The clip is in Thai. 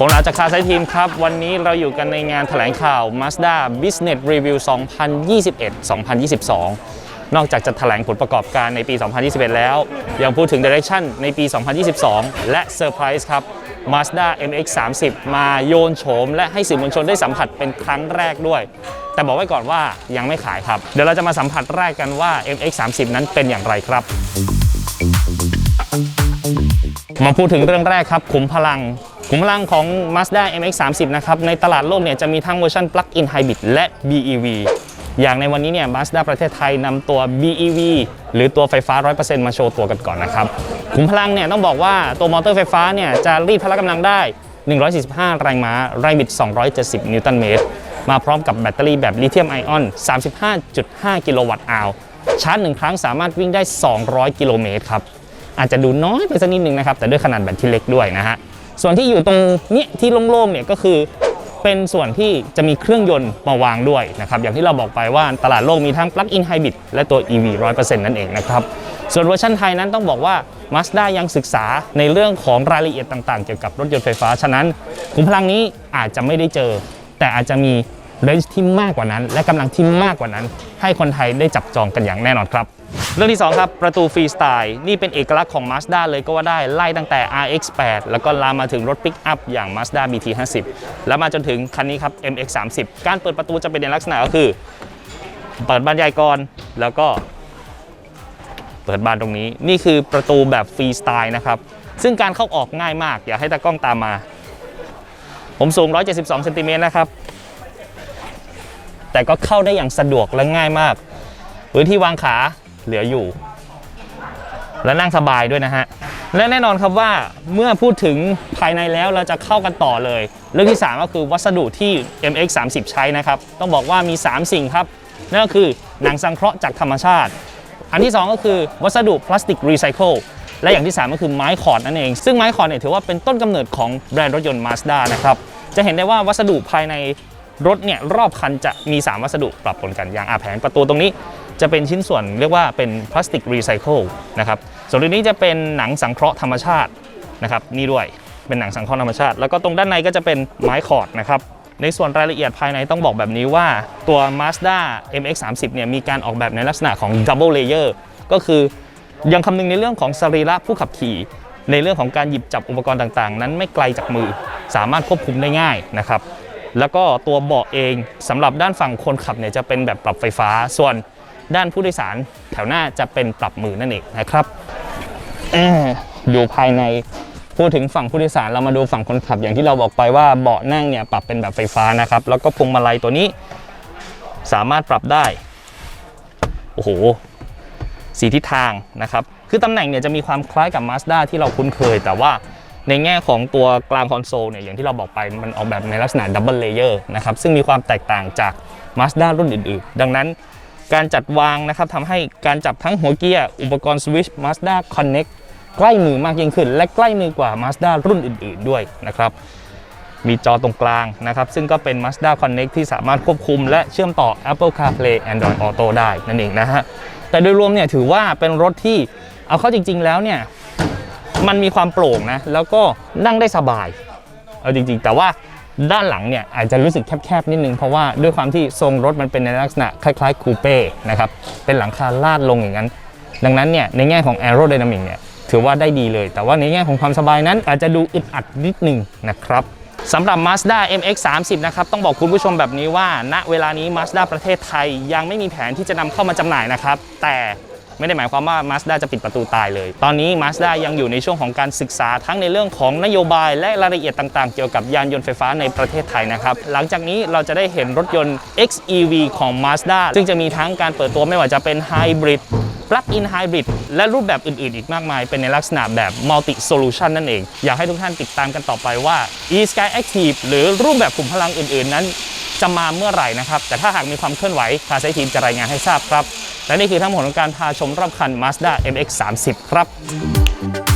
ผมราจากคาไซทีมครับ วันนี้เราอยู่กันในงานแถลงข่าว Mazda Business Review 2021-2022 นอกจากจะแถลงผลประกอบการในปี 2021 แล้ว ยังพูดถึง Direction ในปี 2022 และเซอร์ไพรส์ครับ Mazda MX-30 มาโยนโฉม และให้สื่อมวลชนได้สัมผัสเป็นครั้งแรกด้วย แต่บอกไว้ก่อนว่ายังไม่ขายครับ เดี๋ยวเราจะมาสัมผัสแรกกันว่า MX-30 นั้นเป็นอย่างไรครับมาพูดถึงเรื่องแรกครับขุมพลัง ขุมพลังของ Mazda MX-30 นะครับในตลาดโลกเนี่ยจะมีทั้งเวอร์ชัน Plug-in Hybrid และ BEV อย่างในวันนี้เนี่ย Mazda ประเทศไทยนำตัว BEV หรือตัวไฟฟ้า 100%มาโชว์ตัวกันก่อนนะครับขุมพลังเนี่ยต้องบอกว่าตัวมอเตอร์ไฟฟ้าเนี่ยจะรีดพละกำลังได้ 145 แรงม้า แรงบิด 270 นิวตันเมตร มาพร้อมกับแบตเตอรี่แบบลิเธียมไอออน 35.5 กิโลวัตต์อาวชาร์จหนึ่งครั้งสามารถวิ่งได้ 200 กิโลเมตรครับ อาจจะดูน้อยไปสักนิดนึงนะครับ แต่ด้วยขนาดแบตที่เล็กด้วยนะฮะ ส่วนที่อยู่ตรงเนี้ยที่โล่งๆเนี่ยก็คือเป็นส่วนที่จะมีเครื่องยนต์มาวางด้วยนะครับอย่างที่เราบอกไปว่าตลาดโลกมีทั้ง Plug-in Hybrid และตัว EV 100%นั่นเองนะครับส่วนเวอร์ชันไทยนั้นต้องบอกว่า Mazda ยังศึกษาในเรื่องของรายละเอียดต่างๆ เกี่ยวกับรถยนต์ไฟฟ้า ฉะนั้นขุมพลังนี้อาจจะไม่ได้เจอ แต่อาจจะมีเรนจ์ที่มากกว่านั้น และกำลังที่มากกว่านั้น ให้คนไทยได้จับจองกันอย่างแน่นอนครับ เรื่องที่ 2 ครับ ประตูฟรีสไตล์นี่เป็นเอกลักษณ์ของ Mazda เลยก็ว่าได้ไล่ตั้งแต่ RX8 แล้วก็ลามมาถึงรถปิกอัพอย่าง Mazda BT50 แล้วมาจนถึงคันนี้ครับ MX30 การเปิดประตูจะเป็นในลักษณะก็คือ เปิดบานใหญ่ก่อนแล้วก็ เปิดบานตรงนี้ นี่คือประตูแบบฟรีสไตล์นะครับ ซึ่งการเข้าออกง่ายมาก อยากให้ตากล้องตามมา ผมสูง 172เซนติเมตรนะครับแต่ก็เข้าได้อย่างสะดวกและง่ายมากพื้นที่วางขา เหลืออยู่ และนั่งสบายด้วยนะฮะ และแน่นอนครับว่าเมื่อพูดถึงภายในแล้วเราจะเข้ากันต่อเลย เรื่องที่ 3 ก็คือวัสดุที่ MX30 ใช้นะครับ ต้องบอกว่ามี 3 สิ่งครับ นั่นก็คือหนังสังเคราะห์จากธรรมชาติ อันที่ 2 ก็คือวัสดุพลาสติกรีไซเคิลและอย่างที่ 3 ก็คือไม้คอร์ดนั่นเอง ซึ่งไม้คอร์ดเนี่ยถือว่าเป็นต้นกำเนิดของแบรนด์รถยนต์ Mazda นะครับ จะเห็นได้ว่าวัสดุภายในรถเนี่ยรอบคันจะมี 3 วัสดุปรับปนกันอย่างอาแผงประตูตรงนี้ จะเป็นชิ้นส่วนเรียกว่าเป็นพลาสติกรีไซเคิลนะครับส่วนตรงนี้จะเป็นหนังสังเคราะห์ธรรมชาตินะครับนี่ด้วยเป็นหนังสังเคราะห์ธรรมชาติ แล้วก็ตรงด้านในก็จะเป็นไม้คอร์ดนะครับในส่วนรายละเอียดภายในต้องบอกแบบนี้ว่าตัว Mazda MX30 เนี่ยมีการออกแบบในลักษณะของ Double Layer ก็คือยังคำนึงในเรื่องของสรีระผู้ขับขี่ ในเรื่องของการหยิบจับอุปกรณ์ต่างๆ นั้นไม่ไกลจากมือ สามารถควบคุมได้ง่ายนะครับแล้วก็ตัวเบาะเองสำหรับด้านฝั่งคนขับเนี่ยจะเป็นแบบปรับไฟฟ้าส่วน ด้านผู้โดยสารแถวหน้าจะเป็นปรับมือนั่นเองนะครับเอ่ออยู่ภายในพูดถึงฝั่งผู้โดยสารเรามาดูฝั่งคนขับอย่างที่เราบอกไปว่าเบาะนั่งเนี่ยปรับเป็นแบบไฟฟ้านะครับ แล้วก็พวงมาลัยตัวนี้ สามารถปรับได้โอ้โหสีทิศทางนะครับ คือตำแหน่งเนี่ยจะมีความคล้ายกับ Mazda ที่เราคุ้นเคย แต่ว่าในแง่ของตัวกลางคอนโซลเนี่ยอย่างที่เราบอกไปมันออกแบบในลักษณะดับเบิลเลเยอร์นะครับซึ่งมีความแตกต่างจาก Mazda รุ่นอื่นๆ ดังนั้น การจัดวางนะครับทำให้การจับทั้งหัวเกียร์ อุปกรณ์สวิช Mazda Connect ใกล้มือมากยิ่งขึ้น และใกล้มือกว่า Mazda รุ่นอื่น ๆ ด้วยนะครับมีจอตรงกลางนะครับ ซึ่งก็เป็น Mazda Connect ที่สามารถควบคุมและเชื่อมต่อ Apple CarPlay Android Auto ได้นั่นเองนะฮะ แต่โดยรวมเนี่ยถือว่าเป็นรถที่เอาเข้าจริง ๆ แล้วเนี่ย มันมีความโปร่งนะ แล้วก็นั่งได้สบาย เอาจริง ๆ แต่ว่า ด้านหลังเนี่ยอาจจะรู้สึกแคบๆนิดนึง เพราะว่าด้วยความที่ทรงรถมันเป็นในลักษณะคล้ายๆคูเป้นะครับเป็นหลังคาลาดลงอย่างนั้น ดังนั้นเนี่ยในแง่ของ Aerodynamic เนี่ยถือว่าได้ดีเลย แต่ว่าในแง่ของความสบายนั้นอาจจะดูอึดอัดนิดนึงนะครับสำหรับ Mazda MX30 นะครับต้องบอกคุณผู้ชมแบบนี้ว่า ณเวลานี้ Mazda ประเทศไทยยังไม่มีแผนที่จะนำเข้ามาจำหน่ายนะครับแต่ ไม่ได้หมายความว่า Mazda จะปิดประตูตายเลย ตอนนี้ Mazda ยังอยู่ในช่วงของการศึกษาทั้งในเรื่องของนโยบายและรายละเอียดต่างๆ เกี่ยวกับยานยนต์ไฟฟ้าในประเทศไทยนะครับ หลังจากนี้เราจะได้เห็นรถยนต์ XEV ของ Mazda ซึ่งจะมีทั้งการเปิดตัวไม่ว่าจะเป็น Hybrid Plug-in Hybrid และรูปแบบอื่นๆ อีกมากมาย เป็นในลักษณะแบบ Multi Solution นั่นเอง อยากให้ทุกท่านติดตามกันต่อไปว่า e-sky active หรือรูปแบบกลุ่มพลังอื่นๆ นั้น จะมาเมื่อไหร่นะครับ แต่ถ้าหากมีความเคลื่อนไหวคาไซทีมจะรายงานให้ทราบครับ และนี่คือทั้งหมดของการพาชมรอบคัน Mazda MX30 ครับ